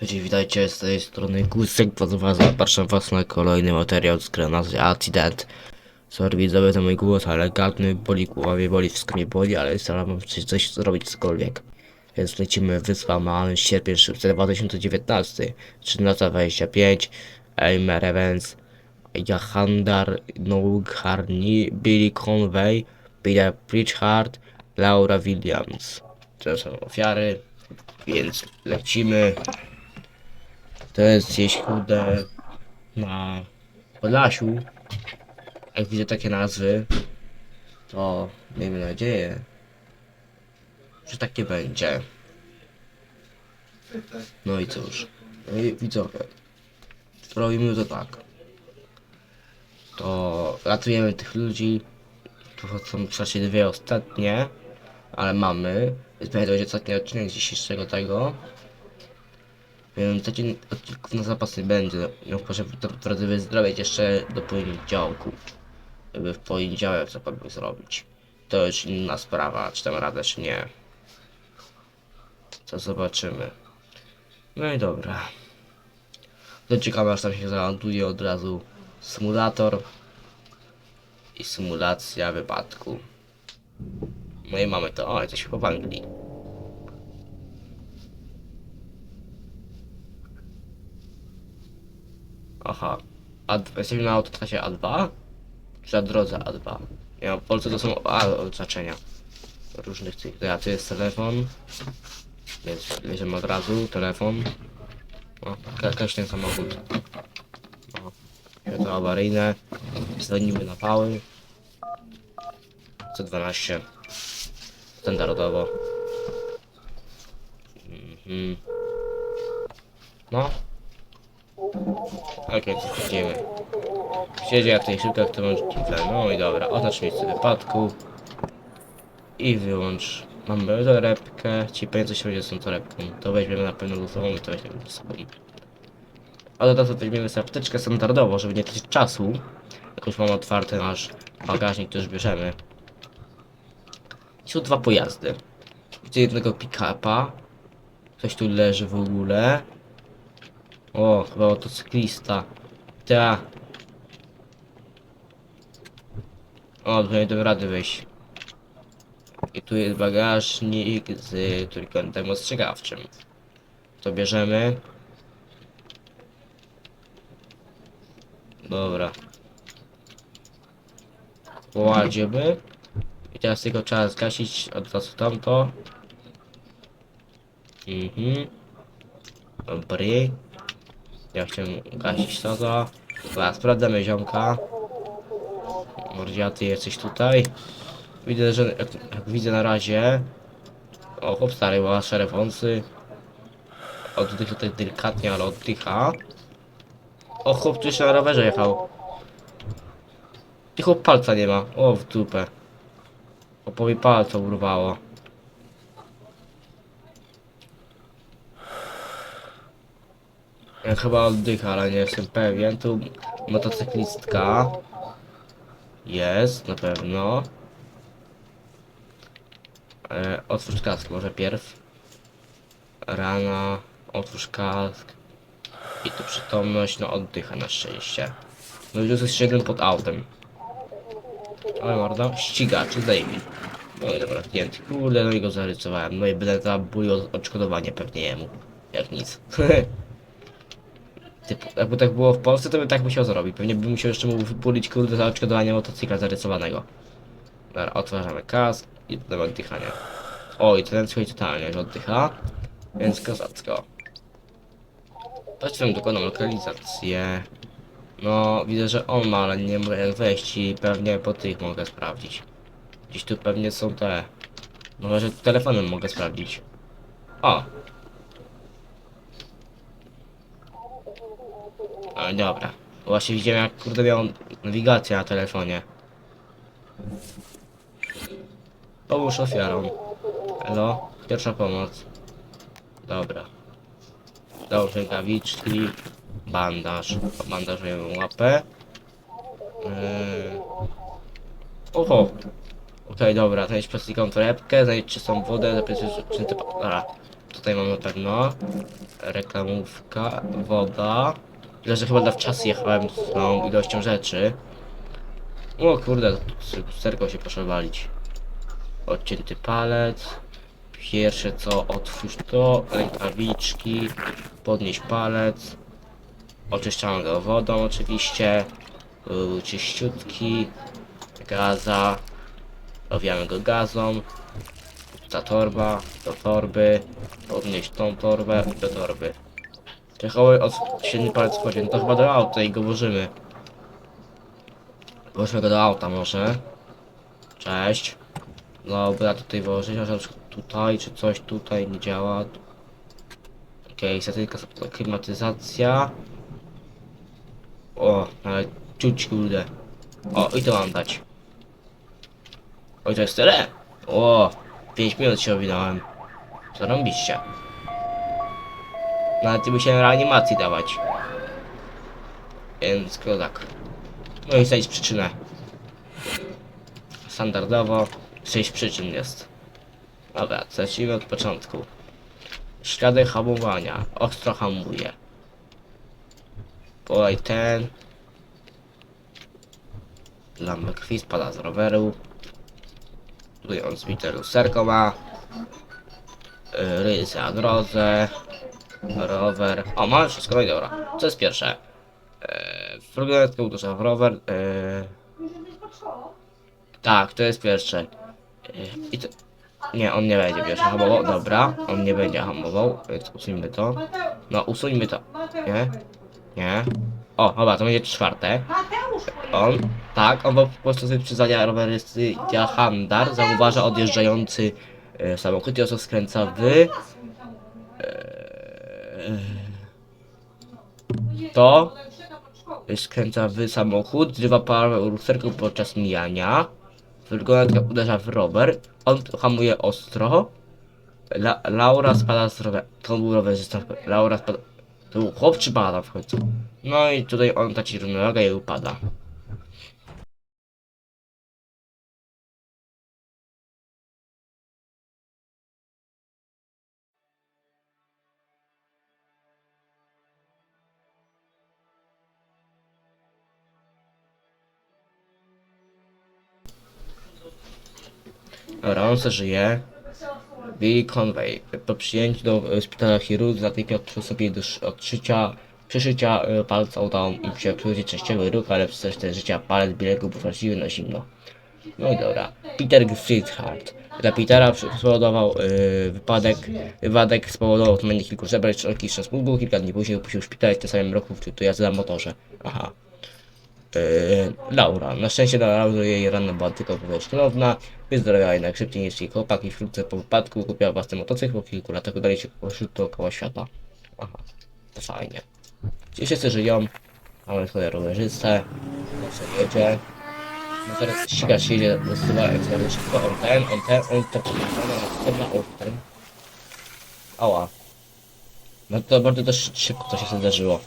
Cześć, witajcie z tej strony Gusek, was zapraszam was na kolejny materiał z gry nazwy Accident. Sorry widzowie za mój głos, ale gadny, boli głowa, mnie boli, wszystko mnie boli, ale staram się coś, zrobić cokolwiek. Więc lecimy Wyspa Man, sierpień 2019, 13.25, Elmer Evans, Jahandar Nougarni, Billy Conway, Peter Pritchard, Laura Williams. To są ofiary, więc lecimy. To jest gdzieś chude na Podlasiu. Jak widzę takie nazwy, to miejmy nadzieję, że tak nie będzie. No i cóż, no i widzowie, robimy to tak. To ratujemy tych ludzi, to są w zasadzie dwie ostatnie, ale mamy. Więc będzie to będzie ostatni odcinek dzisiejszego tego. Więc taki odcinków na zapas nie będzie. No proszę drodzy wyzdrowieć jeszcze do poniedziałku. Żeby w poniedziałek cokolwiek zrobić. To już inna sprawa, czy tam radę, czy nie. To zobaczymy. No i dobra. Doczekamy aż tam się załaduje od razu symulator i symulacja wypadku. No i mamy to. O, jesteśmy po Anglii. Aha. A, jesteśmy na autostrasie A2? Czy na drodze A2? Nie, w Polsce to są A oznaczenia. Różnych tych. Ja tu jest telefon. Więc bierzemy od razu telefon. O, ka- jakaś ten samochód. O, światło awaryjne. Dzwonimy na pały. 112 standardowo. Mhm. No. Okej, widzimy. Siedzie jak tej szybko, jak to może No i dobra, oznacz miejsce wypadku. I wyłącz. Mamy torebkę. Ci powiem coś będzie z tą torebką. To weźmiemy na pewno losową i to weźmiemy sobą. Ale teraz weźmiemy sobie standardowo, żeby nie tracić czasu. Jak już mam otwarty nasz bagażnik, to już bierzemy. Są dwa pojazdy. Widzę jednego pick-upa. Coś tu leży w ogóle. O, chyba motocyklista. Ta. O, tutaj nie dam rady wejść. I tu jest bagażnik z trójkątem ostrzegawczym. To bierzemy. Dobra. Poładziemy. I teraz tylko trzeba zgasić od razu tamto. Mhm. Dobry. Ja chciałem gasić to za. Dobra, sprawdzamy ziomka. Mordziaty jesteś tutaj. Widzę, że jak, jak widzę na razie. O, chłop stary ma szare wąsy. Oddycha tutaj delikatnie, ale oddycha. O, chłop tu jeszcze na rowerze jechał. Ty chłop palca nie ma. O, w dupę. Opowi palca urwało. Chyba oddycha, ale nie jestem pewien. Tu motocyklistka. Jest, na pewno. E, otwórz kask może pierw. Rana, otwórz kask. I tu przytomność, no oddycha na szczęście. No i tu jest jeden pod autem. Ale mordo, ścigacz, zdejmij. No i dobra, zdjęty. Kurde, no i go zarysowałem. No i będę za bój odszkodowanie pewnie jemu. Jak nic. Typu, jakby tak było w Polsce, to by tak musiał zrobić. Pewnie by musiał jeszcze mu wypulić kurde za odszkodowanie motocykla zarysowanego. Dobra, otwarzamy kask i potem oddychanie. O, i ten słuchaj totalnie, że oddycha. Więc kozacko. Patrzmy dokładną lokalizację. No, widzę, że on ma, ale nie mogę jak wejść i pewnie po tych mogę sprawdzić. Gdzieś tu pewnie są te... No może telefonem mogę sprawdzić. O! I dobra. Właśnie widziałem jak kurde miał nawigację na telefonie. Pomóż ofiarom. Elo, pierwsza pomoc. Dobra. Dał rękawiczki. Bandaż. Bandażujemy łapę. Yy... Oho. Okej, dobra, znajdź plastikową torebkę, znajdź czystą wodę, zapisać czynty... Dobra. Tutaj mam na pewno. Reklamówka, woda. Tyle, że chyba dla wczasy jechałem z tą ilością rzeczy. O kurde, serko się proszę walić. Odcięty palec. Pierwsze co, otwórz to, rękawiczki, podnieść palec. Oczyszczamy go wodą oczywiście. Czyściutki. Gaza. Owijamy go gazą. Ta torba, do torby. Podnieść tą torbę do torby. Czechoły od średni palec wchodzi. No to chyba do auta i go włożymy. Włożmy go do auta może. Cześć. Dobra, tutaj włożyć, może tutaj, czy coś tutaj nie działa. Okej, okay, klimatyzacja. O, ale czuć kurde. O, i to mam dać. Oj, to jest tyle? O, 5 minut się owinąłem. Zarąbiście. Nawet nie musiałem reanimacji dawać. Więc tylko tak. No i znajdź przyczynę. Standardowo 6 przyczyn jest. Dobra, zacznijmy od początku. Ślady hamowania. Ostro hamuje. Polej ten. Krwi spada z roweru. Tutaj on zbite lusterko ma. Yy, Rysy na drodze. Rower. O, mamy wszystko, no i dobra. Co jest pierwsze? Eee, Furgonetkę uderza w rower. Eee, tak, to jest pierwsze. Eee, I to... Nie, on nie będzie pierwszy hamował. Dobra, on nie będzie hamował, więc usuńmy to. No, usuńmy to. Nie? Nie. O, dobra, to będzie czwarte. On, tak, on po prostu z wyprzedzania rowerysty Handar zauważa odjeżdżający e, samochód i oso skręca w... E, to skręca w samochód, zrywa parę lusterką podczas mijania. Furgonetka uderza w rower, on hamuje ostro. La, Laura spada z roweru. To był rowerzysta. Laura spada. To był chłop czy końcu? No i tutaj on traci równowagę i upada. Dobra, on se żyje. Billy Conway. Po przyjęciu do e, szpitala chirurg natychmiast przy sobie do sz- odszycia, przyszycia e, palca udało im się przywrócić częściowy ruch, ale przez resztę życia palec Bilego był wrażliwy na zimno. No i dobra. Peter Friedhardt. Dla Petera spowodował e, wypadek, wypadek spowodował utmanienie kilku żeber, szeroki strzał mózgu, kilka dni później opuścił szpital w tym samym roku wczytuje jazdy na motorze. Aha. Yy, Laura. Na szczęście dla Laury jej rana była tylko powierzchnowna. Wyzdrowiała jednak szybciej niż jej chłopak i wkrótce po wypadku kupiła własny motocykl. Po kilku latach udali się pośród dookoła świata. Aha, to fajnie. Ci wszyscy żyją. Mamy swoje rowerzystę. Może jedzie. No teraz ścigacz jedzie zdecydowanie jak szybko. On ten, on ten, on ten. Dobra, on ten. Ała. No to bardzo też szybko to się zdarzyło.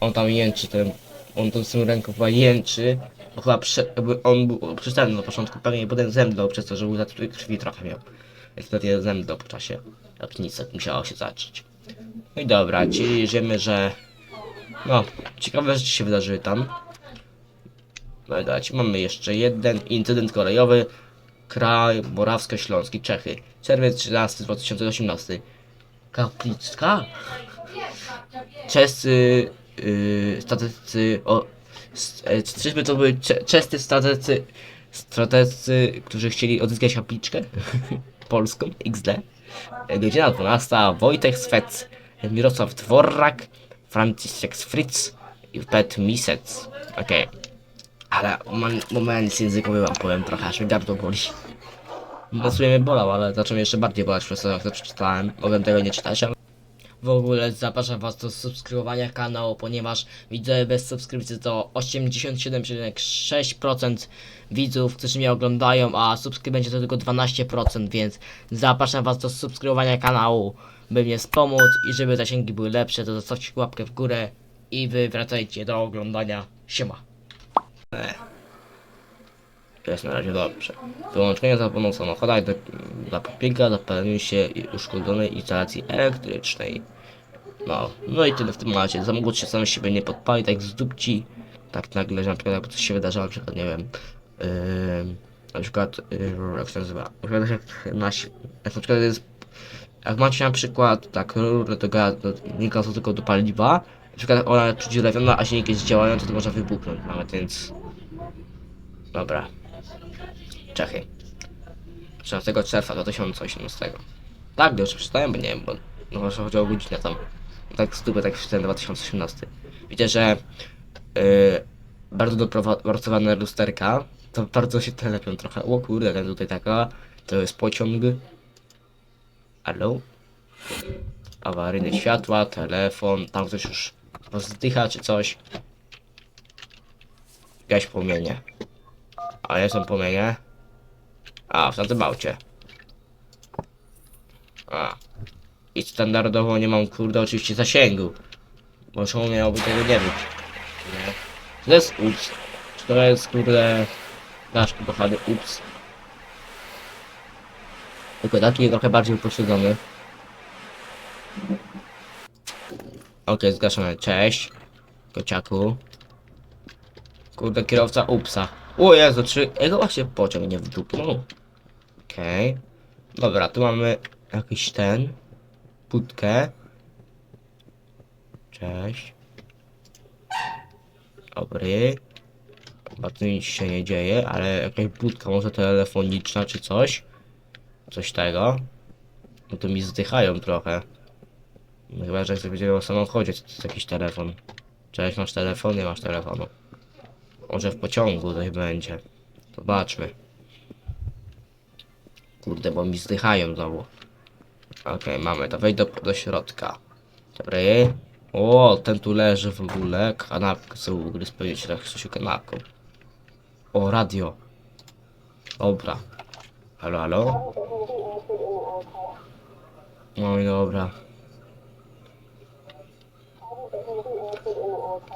On tam jęczy, ten on tą swoją ręką chyba jęczy, bo chyba prze, on był przystępny na początku, pewnie potem zemdlał przez to, że łza tutaj krwi trochę miał. Więc wtedy zemdlał po czasie. Jak nic, tak musiało się zacząć. No i dobra, czyli wiemy, że... No, ciekawe rzeczy się wydarzyły tam. No i dać, mamy jeszcze jeden incydent kolejowy. Kraj Morawsko-Śląski, Czechy. Czerwiec 13 2018. Kaplicka? Czescy yy, statystycy o e, czyżby to były cze- czescy statystycy strategzy, którzy chcieli odzyskać kapliczkę polską? XD E, godzina 12 Wojtek Swec Mirosław Dworak Franciszek Fritz i Pet Misec. Okej ale man- moment językowy wam powiem trochę aż mi gardło boli. No sumie mnie bolał, ale zaczął mnie jeszcze bardziej bolać przez to jak to przeczytałem. Mogłem tego nie czytać, ale w ogóle zapraszam was do subskrybowania kanału, ponieważ widzowie bez subskrypcji to 87,6% widzów, którzy mnie oglądają, a subskrybenci to tylko 12%, więc zapraszam was do subskrybowania kanału, by mnie wspomóc i żeby zasięgi były lepsze, to zostawcie łapkę w górę i wy wracajcie do oglądania. Siema. Jest na razie dobrze. Wyłączenie za pomocą samochodu do, zapobiega zapaleniu się uszkodzonej instalacji elektrycznej. No, no i tyle w tym momencie. Samochód się sam siebie nie podpali, tak z dupci. Tak nagle, że na przykład jakby coś się wydarzyło, na przykład, nie wiem, yy, na przykład, yy, jak się nazywa, na przykład jak, na, jak przykład jest, jak macie na przykład tak rurę do gazu, nie gazu, tylko do paliwa, na przykład ona przydzielawiona, a silnik jest działający, to może wybuchnąć nawet, więc... Dobra. Czechy. 13 czerwca 2018. Tak, już przeczytałem, bo nie wiem, bo no może chodziło o godzinę tam. Tak z dupy, tak przeczytałem 2018. Widzę, że yy, bardzo dopracowane lusterka, to bardzo się telepią trochę. O kurde, ten tutaj taka, to jest pociąg. Halo? Awaryjne światła, telefon, tam ktoś już rozdycha czy coś. Jakaś płomienie. A ja są płomienie. A, w aucie. A. I standardowo nie mam kurde oczywiście zasięgu. Bo czemu miałoby tego nie być? Nie. To jest ups. To jest kurde nasz kochany ups. Tylko taki trochę bardziej upośledzony. Okej, zgaszone. Cześć. Kociaku. Kurde, kierowca upsa. O Jezu, czy jego właśnie pociąg nie wdupnął? Okej. Dobra, tu mamy jakiś ten. Budkę. Cześć. Dobry. Chyba tu nic się nie dzieje, ale jakaś budka może telefoniczna czy coś. Coś tego. No to mi zdychają trochę. No Chyba, że jak będziemy o samochodzie, to jest jakiś telefon. Cześć, masz telefon? Nie masz telefonu. Może w pociągu coś będzie. Zobaczmy. Kurde, bo mi zdychają znowu. Okej, mamy to. Wejdź do, do środka. Dobry. O, ten tu leży w ogóle. Kanapkę sobie w ogóle spełnić tak coś kanapką. O, radio. Dobra. Halo, halo? No i dobra.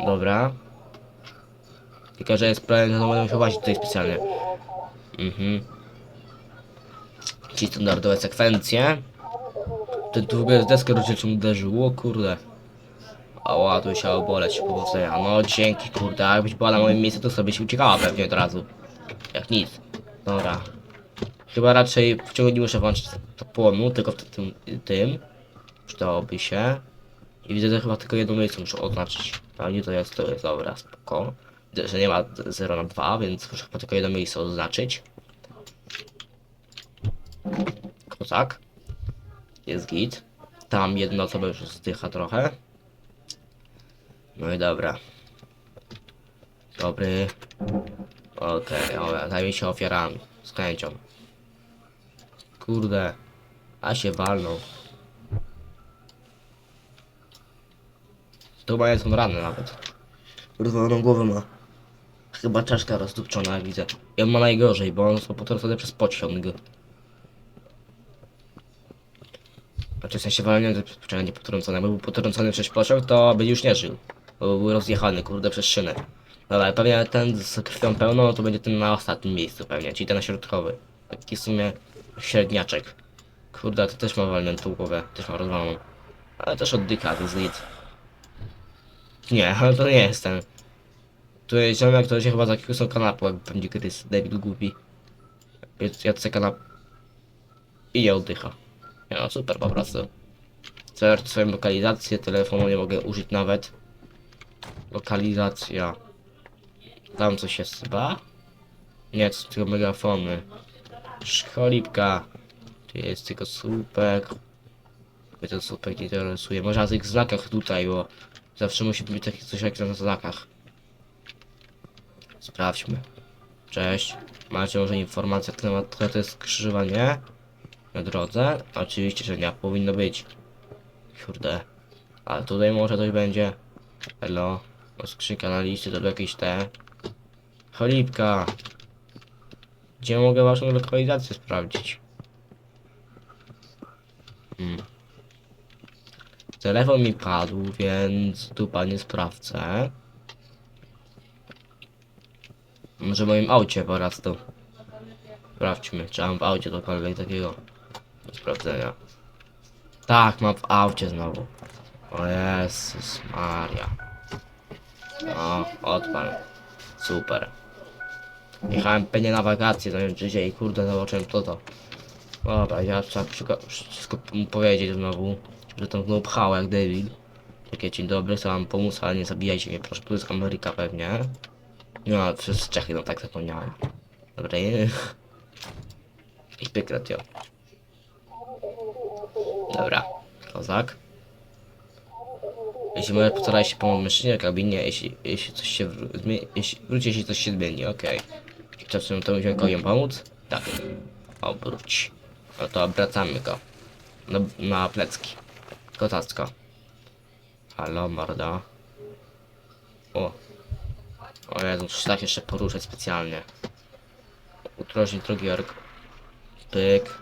Dobra. Tylko, że jest problem, że no będę musiał włazić tutaj specjalnie. Mhm. Ci standardowe sekwencje. Ten tu w ogóle z deskę rozdzielczą uderzył, o kurde. Ała, tu się boleć, powodzenia. No dzięki, kurde, jakbyś była na moim miejscu, to sobie się uciekała pewnie od razu. Jak nic. Dobra. Chyba raczej w ciągu nie muszę włączyć to płonu, tylko w tym, tym. Przydałoby się. I widzę, że chyba tylko jedno miejsce muszę oznaczyć. A nie to jest, to jest dobra, spoko. Widzę, że nie ma 0 na 2, więc muszę chyba tylko jedno miejsce oznaczyć. Kozak. Jest git. Tam jedna osoba już zdycha trochę. No i dobra. Dobry. Okej, okay, zajmij się ofiarami. Z chęcią. Kurde. A się walną. Tu ma są rany nawet. Rozwaloną głowę ma. Chyba czaszka rozdupczona, jak widzę. I on ma najgorzej, bo on są potrącone przez pociąg. Znaczy w sensie walenie, czekaj, nie potrącone. Jakby był potrącony przez pociąg, to by już nie żył. Bo był rozjechany, kurde, przez szynę. Dobra, pewnie ten z krwią pełną, to będzie ten na ostatnim miejscu pewnie, czyli ten na środkowy. Taki w sumie średniaczek. Kurde, to też ma walniętą głowę, też ma rozwaloną. Ale też oddycha, to jest nic. Nie, ale to nie jest ten. Tu jest ziomek, to się chyba za są kanapą, jak będzie kiedyś David głupi. Jadce kanap... I nie oddycha. No, super po prostu. Search swoją lokalizację, telefonu nie mogę użyć nawet. Lokalizacja. Tam coś jest chyba? Nie, to tylko megafony. Szkolipka. Tu jest tylko słupek. Mnie ten słupek nie interesuje. Może na tych znakach tutaj, bo zawsze musi być takie coś jak na znakach. Sprawdźmy. Cześć. Macie może informację na temat to jest skrzyżowanie? Na drodze? Oczywiście, że nie powinno być. Kurde. Ale tutaj może coś będzie. Hello. No, skrzynka na liście to jakieś te. Cholipka. Gdzie mogę waszą lokalizację sprawdzić? Hmm. Telefon mi padł, więc tu panie sprawdzę. Może w moim aucie po raz tu. Sprawdźmy, czy mam w aucie cokolwiek takiego do sprawdzenia. Tak, mam w aucie znowu. O Jezus Maria. O, odpal. Super. Jechałem pewnie na wakacje, zanim dzisiaj i kurde zobaczyłem to to. Dobra, ja trzeba wszystko, mu powiedzieć znowu, że tam znowu pchał jak David. Takie dzień dobry, chcę wam pomóc, ale nie zabijajcie mnie, proszę, tu jest Ameryka pewnie. No, przez Czechy, no tak zapomniałem. Dobra, nie. I pykret, jo. Dobra, kozak. Jeśli możesz postaraj się pomóc mężczyźnie kabinie, jeśli, jeśli coś się wró- zmie- jeśli wróci, jeśli coś się zmieni, okej. Okay. Czasem to musimy komuś pomóc? Tak. Obróć. No to obracamy go. Na, na plecki. Kotacko. Halo, morda. O. O Jezu, muszę tak jeszcze poruszać specjalnie. Utrożnić drugi org. Pyk.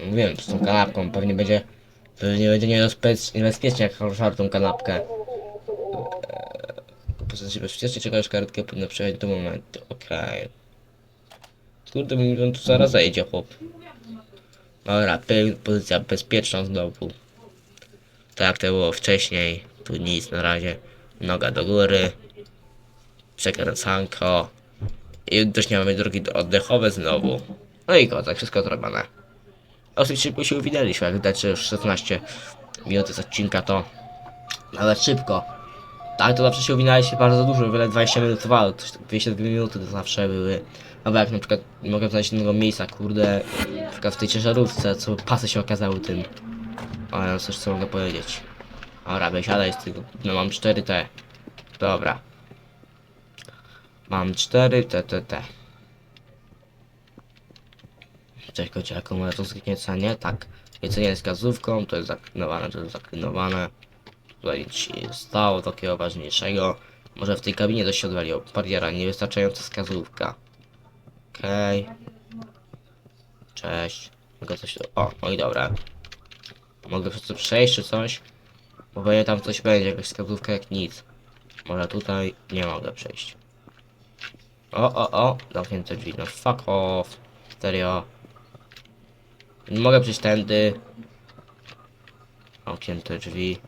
No Wiem, z tą kanapką pewnie będzie pewnie będzie niebezpiecznie, jak ruszał tą kanapkę. Eee, Pozycji bezpiecznie czekasz kartkę, powinno przejść do momentu. Okej. Kurde, mi tu zaraz zejdzie, chłop. Dobra, pozycja bezpieczna znowu. Tak to było wcześniej. Tu nic na razie. Noga do góry. Przekręcanko. I też nie mamy drogi oddechowe znowu. No i tak wszystko zrobione. Dosyć szybko się uwinęliśmy, jak widać, że już 16 minut z odcinka to nawet szybko. Tak, to zawsze się uwinęliśmy bardzo dużo, wiele 20 minut trwało, coś tak 22 minuty to zawsze były. Albo jak na przykład nie mogę znaleźć innego miejsca, kurde, na przykład w tej ciężarówce, co pasy się okazały tym. Ja coś co mogę powiedzieć. Dobra, wysiadaj z tego, no mam 4 T. Dobra. Mam 4 T, Cześć kocie, akumulator zgniecenie, tak. Jedzenie z gazówką, to jest zaklinowane, to jest zaklinowane. Tutaj nic się nie stało takiego ważniejszego. Może w tej kabinie coś się. Bariera, niewystarczająca skazówka. Okej. Cześć. Mogę coś... O, no i dobra. Mogę przez to przejść czy coś? Bo pewnie tam coś będzie, jakaś skazówka jak nic. Może tutaj nie mogę przejść. O, o, o, zamknięte drzwi, no fuck off. Serio. Mogę przejść tędy. Zamknięte drzwi.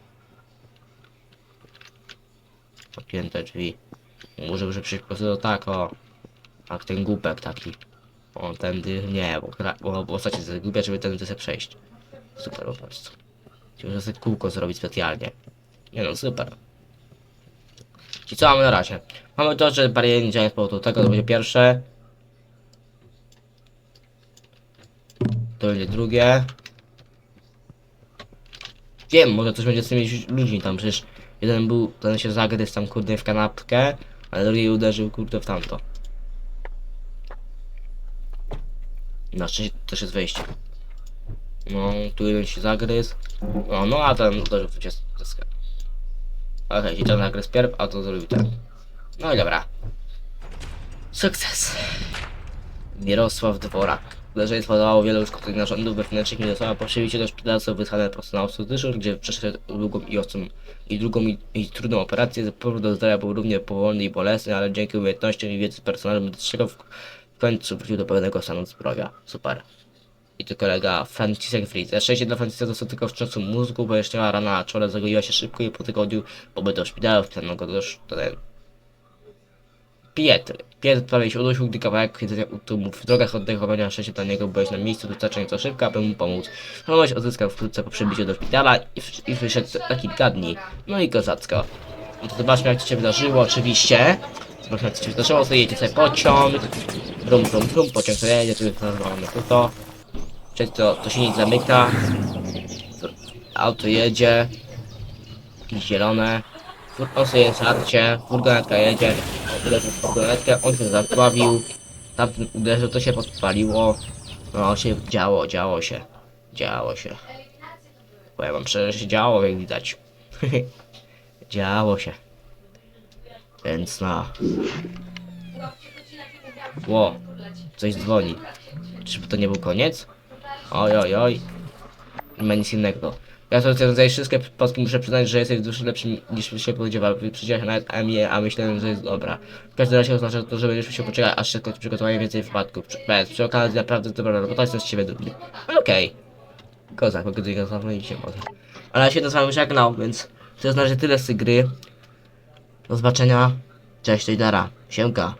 Zamknięte drzwi. Może że przejść po prostu tak, o. Jak ten głupek taki. O, tędy, nie, bo, bo, bo ostatnio jest głupia, żeby tędy sobie przejść. Super po prostu. Muszę sobie kółko zrobić specjalnie. Nie no, super. I co mamy na razie? Mamy to, że bariery nie działają z powodu tego, to będzie pierwsze. To będzie drugie. Wiem, może coś będzie z tymi ludźmi tam, przecież jeden był, ten się zagryzł tam kurde w kanapkę, ale drugi uderzył kurde w tamto. Na szczęście też jest wejście. No, tu jeden się zagryzł. No, no a ten uderzył w deskę. Okej, okay, ten zagryzł pierw, a to zrobił ten. No i dobra. Sukces. Mirosław Dworak. Uderzenie spowodowało wiele uszkodzeń narządów wewnętrznych Mirosława po przyjęciu do szpitala został wysłany prosto na gdzie przeszedł długą i ostrą i drugą i, i trudną operację. Powrót do zdrowia był równie powolny i bolesny, ale dzięki umiejętnościom i wiedzy personelu medycznego w, końcu wrócił do pełnego stanu zdrowia. Super. I to kolega Franciszek Fritz. Szczęście dla Franciszka dostał tylko wstrząsu mózgu, bo jeszcze rana na czole zagoiła się szybko i po tygodniu pobytu w szpitalu wpisano go do szpitala. Pietr. Pietr prawie udusił, gdy kawałek jedzenia utół mu w drogach oddechowania na szczęście dla niego byłeś na miejscu wystarczająco szybko, aby mu pomóc. Żoność odzyskał wkrótce po przybyciu do szpitala i, i wyszedł za kilka dni. No i kozacko. No to zobaczmy jak to się wydarzyło oczywiście. Zobaczmy jak to się wydarzyło, sobie jedzie sobie pociąg. Brum, brum, brum, pociąg sobie jedzie, jest nazwane to to. Czyli to, to się nic zamyka. Auto jedzie. Jakieś zielone. On sobie jest w arcie, furgonetka jedzie, uderzył w furgonetkę, on się zaplawił, tam uderzył, to się podpaliło, no się działo, działo się, działo się. Powiem wam szczerze, się działo, jak widać. działo się. Więc no. Ło, coś dzwoni. Czyżby to nie był koniec? Oj, oj, oj. Nie ma nic innego. Ja to tutaj wszystkie polski muszę przyznać, że jesteś dużo lepszy niż się spodziewałem. Wyprzedziłaś nawet Emię, a myślałem, że jest dobra. W każdym razie oznacza to, że będziesz musiał poczekać, aż się skończy przygotowanie więcej wypadków. Bez, przy okazji naprawdę dobra robota, jestem z ciebie dumny. Okej. Kozak, mogę go zamówić się może. Ale ja się to wami żegnał, więc to jest na razie tyle z tej gry. Do zobaczenia. Cześć, Tojdara. Siemka.